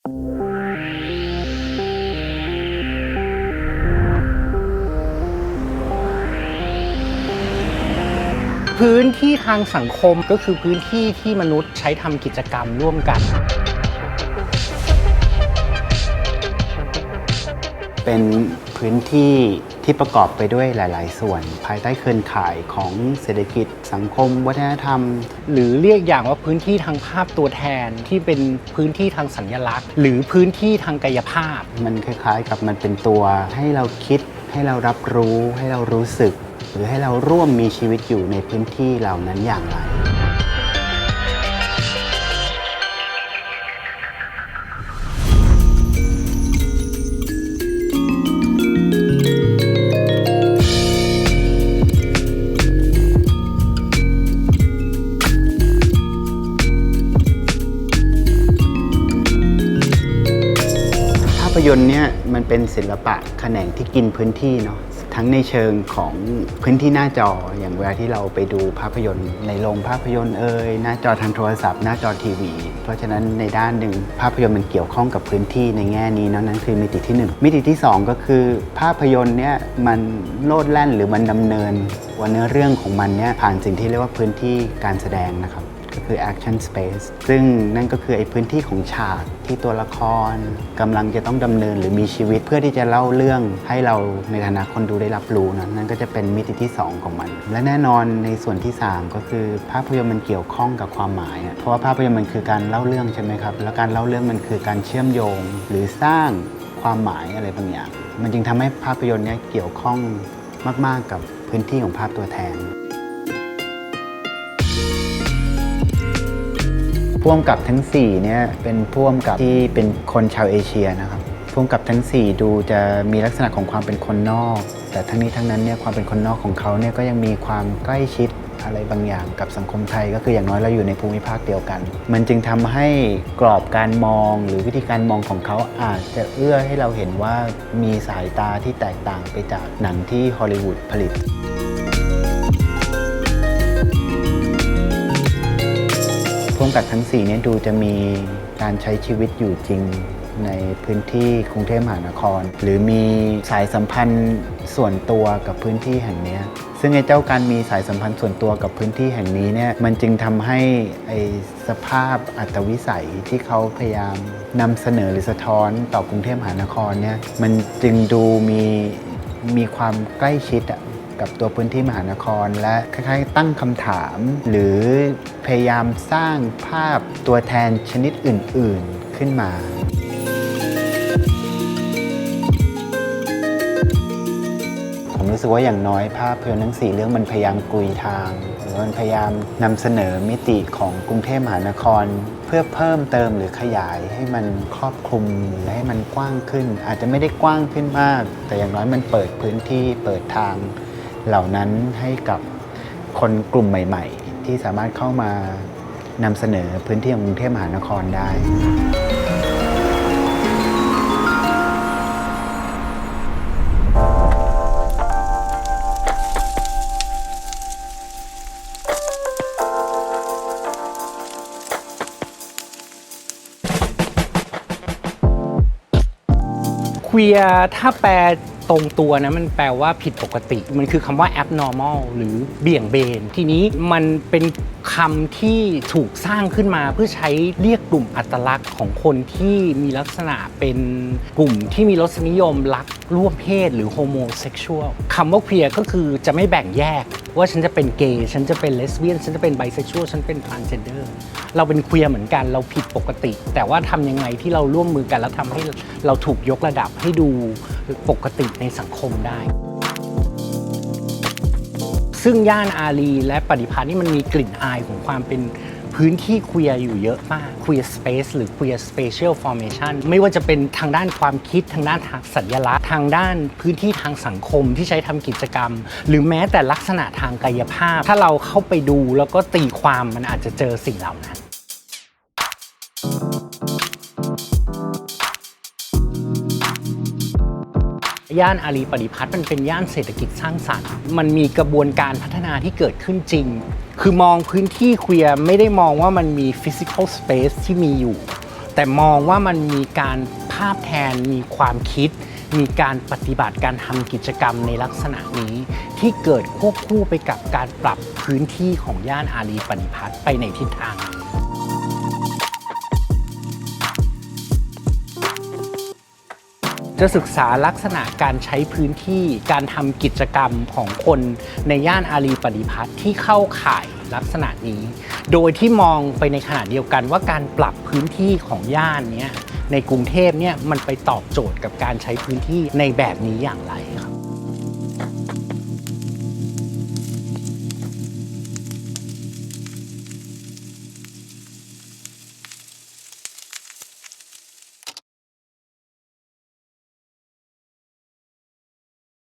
พื้นที่ทางสังคมก็คือพื้นที่ที่มนุษย์ใช้ทำกิจกรรมร่วมกัน เป็นพื้นที่ ที่ประกอบไปด้วยหลาย ๆ ส่วน ภายใต้เครือข่ายของเศรษฐกิจ สังคม วัฒนธรรม หรือเรียกอย่างว่าพื้นที่ทางภาพตัวแทนที่เป็นพื้นที่ทางสัญลักษณ์ หรือพื้นที่ทางกายภาพ มันคล้าย ๆ กับมันเป็นตัวให้เราคิดให้เรารับรู้ ให้เรารู้สึก หรือให้เราร่วมมีชีวิตอยู่ในพื้นที่เหล่านั้นอย่างไร ยนต์เนี่ยมันเป็นศิลปะแขนงที่กินพื้นที่เนาะทั้งในเชิงของพื้นที่หน้าจออย่างเวลาที่เราไปดูภาพยนตร์ ในโรงภาพยนตร์เอ่ยหน้าจอทางโทรศัพท์ หน้าจอทีวี เพราะฉะนั้นในด้านหนึ่งภาพยนตร์มันเกี่ยวข้องกับพื้นที่ในแง่นี้เนาะนั่นคือมิติที่หนึ่งมิติที่สองก็คือภาพยนตร์เนี่ยมันโลดแล่นหรือมันดำเนินว่าเนื้อเรื่องของมันเนี่ยผ่านสิ่งที่เรียกว่าพื้นที่การแสดงนะครับ คือ action space ซึ่งนั่นก็คือไอ้พื้นที่ของฉากที่ตัวละครกำลังจะต้องดำเนินหรือมีชีวิตเพื่อที่จะเล่าเรื่องให้เราในฐานะคนดูได้รับรู้นะนั่นก็จะเป็นมิติที่ 2 ของมัน และแน่นอนในส่วนที่ 3 ก็คือภาพยนตร์มันเกี่ยวข้องกับความหมาย เพราะว่าภาพยนตร์มันคือการเล่าเรื่องใช่ไหมครับ แล้วการเล่าเรื่องมันคือการเชื่อมโยง หรือสร้างความหมายอะไรบางอย่าง มันจึงทำให้ภาพยนตร์เนี้เกี่ยวข้องมาก ๆ กับพื้นที่ของภาพตัวแทน พ่วงกับทั้ง4เนี่ยเป็นพ่วงกับที่เป็นคนชาวเอเชียนะครับพ่วงกับทั้ง 4 ดูจะมีลักษณะของความเป็นคนนอก แต่ทั้งนี้ทั้งนั้นเนี่ยความเป็นคนนอกของเขาเนี่ยก็ยังมีความใกล้ชิดอะไรบางอย่างกับสังคมไทยก็คืออย่างน้อยเราอยู่ในภูมิภาคเดียวกัน มันจึงทำให้กรอบการมองหรือวิธีการมองของเขาอาจจะเอื้อให้เราเห็นว่ามีสายตาที่แตกต่างไปจากหนังที่ฮอลลีวูดผลิต พ่วงกับทั้ง4เนี่ยดูจะมีการใช้ชีวิตอยู่จริงในพื้นที่กรุงเทพมหานคร หรือมีสายสัมพันธ์ส่วนตัวกับพื้นที่แห่งนี้ซึ่งไอ้เจ้าการมีสายสัมพันธ์ส่วนตัวกับพื้นที่แห่งนี้เนี่ยมันจึงทำให้ไอ้สภาพอัตวิสัยที่เขาพยายามนำเสนอหรือสะท้อนต่อกรุงเทพมหานครเนี่ยมันจึงดูมีมีความใกล้ชิดอะ กับตัวพื้นที่มหานคร และคล้ายๆ ตั้งคำถาม หรือพยายามสร้างภาพตัวแทนชนิดอื่น ๆขึ้นมาผมรู้สึกว่าอย่างน้อยภาพยนตร์ทั้งสี่เรื่องมันพยายามกุยทาง หรือมันพยายามนำเสนอมิติของกรุงเทพมหานคร เพื่อเพิ่มเติมหรือขยายให้มันครอบคลุมหรือให้มันกว้างขึ้น อาจจะไม่ได้กว้างขึ้นมาก แต่อย่างน้อยมันเปิดพื้นที่เปิดทาง เหล่านั้นให้กับคนกลุ่มใหม่ ๆ ที่สามารถเข้ามานำเสนอพื้นที่ของกรุงเทพมหานครได้ เคลียร์ถ้าแปล ตรงตัวนะมันแปลว่าผิดปกติ มันคือคำว่า abnormal หรือเบี่ยงเบน ทีนี้มันเป็นคำที่ถูกสร้างขึ้นมาเพื่อใช้เรียกกลุ่มอัตลักษณ์ของคนที่มีลักษณะเป็นกลุ่มที่มีรสนิยมรักร่วมเพศหรือโฮโมเซ็กชวลคำว่าเคลียร์ก็คือจะไม่แบ่งแยก ว่าฉันจะเป็นเกย์ฉันจะเป็นเลสเบี้ยน ฉันจะเป็นไบเซ็กชวลฉันเป็นทรานเจนเดอร์เราเป็นเคลียร์เหมือนกันเราผิดปกติ แต่ว่าทำยังไงที่เราร่วมมือกันแล้วทำให้เราถูกยกระดับให้ดู ปกติในสังคมได้ ซึ่งย่านอารีและปฏิพัฒน์นี่มันมีกลิ่นอายของความเป็นพื้นที่คลียอยู่เยอะมาก queer space หรือ queer spatial formation ไม่ว่าจะเป็นทางด้านความคิดทางด้านทางสัญลักษณ์ ทางด้านพื้นที่ทางสังคมที่ใช้ทำกิจกรรม หรือแม้แต่ลักษณะทางกายภาพ ถ้าเราเข้าไปดูแล้วก็ตีความมันอาจจะเจอสิ่งเหล่านั้น ย่านอารีปฏิพัฒน์มันเป็นย่านเศรษฐกิจสร้างสรรค์ มันมีกระบวนการพัฒนาที่เกิดขึ้นจริง คือมองพื้นที่เคลียร์ไม่ได้มองว่ามันมี physical space ที่มีอยู่ แต่มองว่ามันมีการภาพแทนมีความคิด มีการปฏิบัติการทำกิจกรรมในลักษณะนี้ ที่เกิดควบคู่ไปกับการปรับพื้นที่ของย่านอารีปณิพัฒน์ไปในทิศทางนี้ จะศึกษาลักษณะการใช้พื้นที่การทำกิจกรรมของคนในย่านอารีปฏิพัฒน์ที่เข้าข่ายลักษณะนี้ โดยที่มองไปในขณะเดียวกันว่าการปรับพื้นที่ของย่านนี้ในกรุงเทพเนี่ยมันไปตอบโจทย์กับการใช้พื้นที่ในแบบนี้อย่างไรครับ